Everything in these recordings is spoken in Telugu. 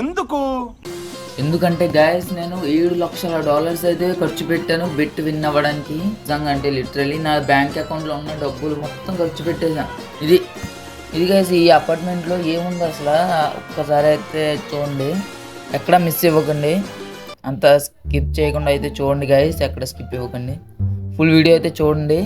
ఎందుకు? ఎందుకంటే గాయస్ నేను ఏడు లక్షల డాలర్స్ అయితే ఖర్చు పెట్టాను బెట్ విన్ అవ్వడానికి నిజంగా అంటే లిటరలీ నా బ్యాంక్ అకౌంట్లో ఉన్న డబ్బులు మొత్తం ఖర్చు పెట్టేసాను ఇది ఇది గాయస్ ఈ అపార్ట్మెంట్లో ఏముంది అసలు? ఒక్కసారి అయితే చూడండి. ఎక్కడ మిస్ ఇవ్వకండి. అంత స్కిప్ చేయకుండా అయితే చూడండి గాయస్ ఎక్కడ స్కిప్ ఇవ్వకండి. ఫుల్ వీడియో అయితే చూడండి.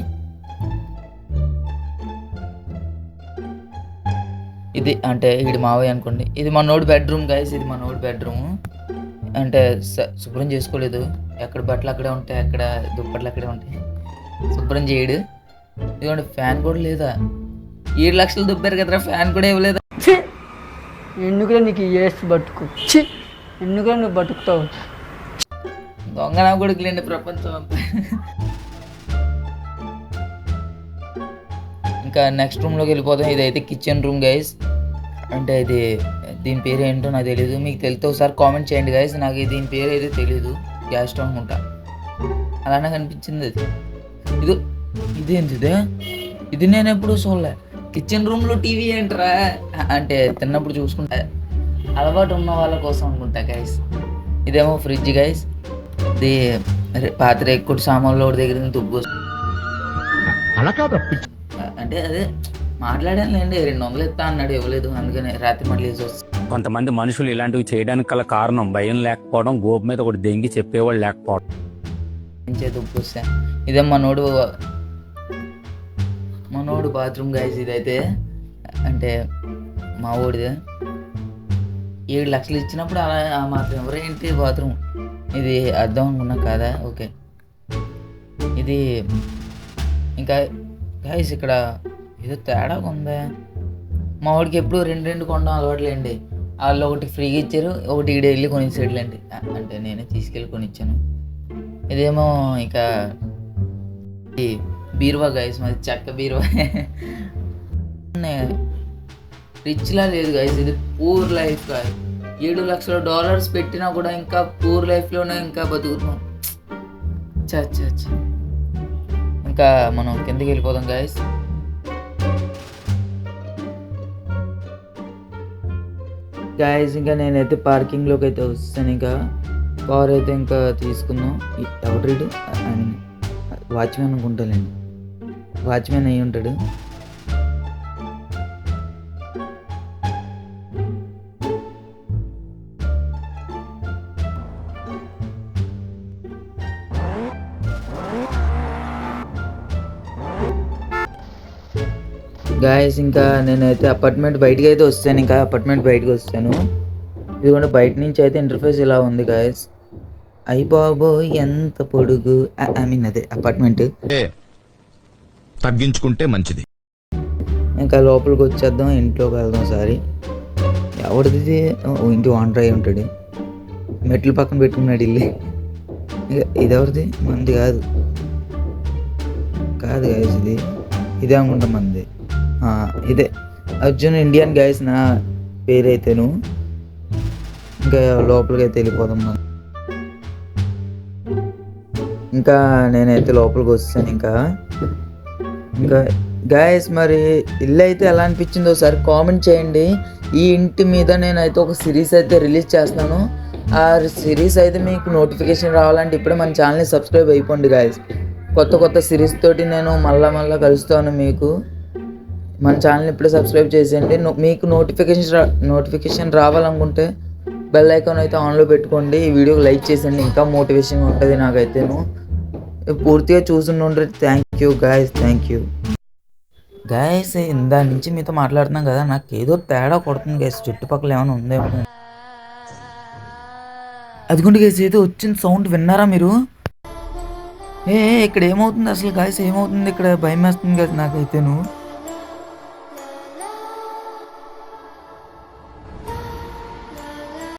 ఇది అంటే ఇది మావయ్య అనుకోండి. ఇది మా నోటి బెడ్రూమ్ గైస్ ఇది మా నోటి బెడ్రూమ్. అంటే శుభ్రం చేసుకోలేదు. ఎక్కడ బట్టలు అక్కడే ఉంటాయి ఎక్కడ దుప్పట్లు అక్కడే ఉంటాయి. శుభ్రం చేయడు. ఇదిగోండి ఫ్యాన్ కూడా లేదా? ఏడు లక్షలు దుబ్బారు కదరా ఫ్యాన్ కూడా ఇవ్వలేదు? ఎందుకులే నీకు ఏసి ఛీ! ఎందుకులే నువ్వు బతుకుతావు? దొంగ నా కొడుకులేండి ప్రపంచం. అంతా ఇంకా నెక్స్ట్ రూమ్లోకి వెళ్ళిపోతాం ఇదైతే కిచెన్ రూమ్ గైస్ అంటే ఇది దీని పేరు ఏంటో నాకు తెలియదు మీకు తెలితే ఒకసారి కామెంట్ చేయండి గైస్ నాకు దీని పేరు అయితే తెలియదు గ్యాస్ స్టవ్ అనుకుంటా. అలానే కనిపించింది అది. ఇది ఇదేంటి ఇదే ఇది నేను ఎప్పుడు చూడలే. కిచెన్ రూమ్లో టీవీ ఏంట్రా? అంటే తిన్నప్పుడు చూసుకుంటా. అలవాటు ఉన్న వాళ్ళ కోసం అనుకుంటా గైస్ ఇదేమో ఫ్రిడ్జ్ గైస్ ఇది పాత్ర ఎక్కువ సామాన్లు ఒకటి దగ్గర దుబ్బు అంటే అదే మాట్లాడాను లేండి రెండు వందలు ఇస్తా అన్నాడు ఇవ్వలేదు. అందుకని రాత్రి మళ్ళీ వేసి వస్తా కొంతమంది మనుషులు ఇలాంటివి చేయడానికి గల కారణం భయం లేకపోవడం గోపు మీద ఒకటి దెంగి చెప్పేవాళ్ళు లేకపోవడం. నుంచే దుబ్బు వస్తా ఇదే మనోడు మనోడు బాత్రూమ్ గైస్ ఇదైతే అంటే మా ఊడిదే ఏడు లక్షలు ఇచ్చినప్పుడు అలా మాత్రం ఎవరేంటి బాత్రూమ్? ఇది అర్థం అనుకున్నా కదా? ఓకే. ఇది ఇంకా గైస్ ఇక్కడ ఏదో తేడా ఉందా. మా వాడికి ఎప్పుడు రెండు రెండు కొనడం అలవాట్లేండి. వాళ్ళు ఒకటి ఫ్రీగా ఇచ్చారు ఒకటి ఇక్కడ వెళ్ళి కొనిచ్చేట్లేండి అంటే నేనే తీసుకెళ్ళి కొనిచ్చాను. ఇదేమో ఇక బీరువా గైస్ మరి చెక్క బీరువా. రిచ్లా లేదు గైస్ ఇది పూర్ లైఫ్ ఏడు లక్షల డాలర్స్ పెట్టినా కూడా ఇంకా పూర్ లైఫ్లోనే ఇంకా బతుకుతున్నాం. చా చా చా ఇంకా మనం కిందకి వెళ్ళిపోదాం గాయస్ గాయస్ ఇంకా నేనైతే పార్కింగ్లోకి అయితే వస్తాను ఇంకా. కార్ అయితే ఇంకా తీసుకుందాం. ఎవరు రీడు వాచ్మెన్ అనుకుంటానండి వాచ్మెన్ అయి ఉంటాడు గాయస్ ఇంకా నేనైతే అపార్ట్మెంట్ బయటికి అయితే వస్తాను ఇంకా అపార్ట్మెంట్ బయటకు వస్తాను ఇదిగోండి బయట నుంచి అయితే ఇంటర్ఫేస్ ఇలా ఉంది గాయస్ అయ్యి బాబోయ్ ఎంత పొడుగు. ఐ మీన్ అదే అపార్ట్మెంట్ తగ్గించుకుంటే మంచిది. ఇంకా లోపలికి వచ్చేద్దాం ఇంట్లోకి వెళ్దాం ఒకసారి. ఎవరిది? ఇంటి వాంటర్ అయి ఉంటాడు. మెట్ల పక్కన పెట్టుకున్నాడు ఇల్లు. ఇక ఇది ఎవరిది? మంది కాదు. కాదు గాయస్ ఇది. ఇదే అనుకుంటా మంది. ఇదే. అర్జున్ ఇండియన్ గైస్ నా పేరైతేను ఇంకా లోపలికి అయితే వెళ్ళిపోదాం మనం. ఇంకా నేనైతే లోపలికి వస్తాను ఇంకా. ఇంకా గాయస్ మరి ఇల్లు అయితే ఎలా అనిపించిందో ఒకసారి కామెంట్ చేయండి. ఈ ఇంటి మీద నేనైతే ఒక సిరీస్ అయితే రిలీజ్ చేస్తాను ఆ సిరీస్ అయితే మీకు నోటిఫికేషన్ రావాలంటే ఇప్పుడే మన ఛానల్ని సబ్స్క్రైబ్ అయిపోండి గాయస్ కొత్త కొత్త సిరీస్ తోటి నేను మళ్ళా మళ్ళీ కలుస్తాను మీకు. మన ఛానల్ ఇప్పుడే సబ్స్క్రైబ్ చేసేయండి. మీకు నోటిఫికేషన్ రా నోటిఫికేషన్ రావాలనుకుంటే బెల్ ఐకాన్ అయితే ఆన్లో పెట్టుకోండి. ఈ వీడియోకి లైక్ చేసేయండి. ఇంకా మోటివేషన్ ఉంటుంది నాకైతేను. పూర్తిగా చూస్తుండే thank you guys thank you guys దాని నుంచి మీతో మాట్లాడుతున్నాం కదా నాకు ఏదో తేడా కొడుతుంది గాయస్ చుట్టుపక్కల ఏమైనా ఉందేమో అదిగుండి గేస్ ఏదో వచ్చిన సౌండ్ విన్నారా మీరు? ఏ ఏ, ఇక్కడ ఏమవుతుంది అసలు గాయస్ ఏమవుతుంది ఇక్కడ? భయం వేస్తుంది కదా నాకైతేను.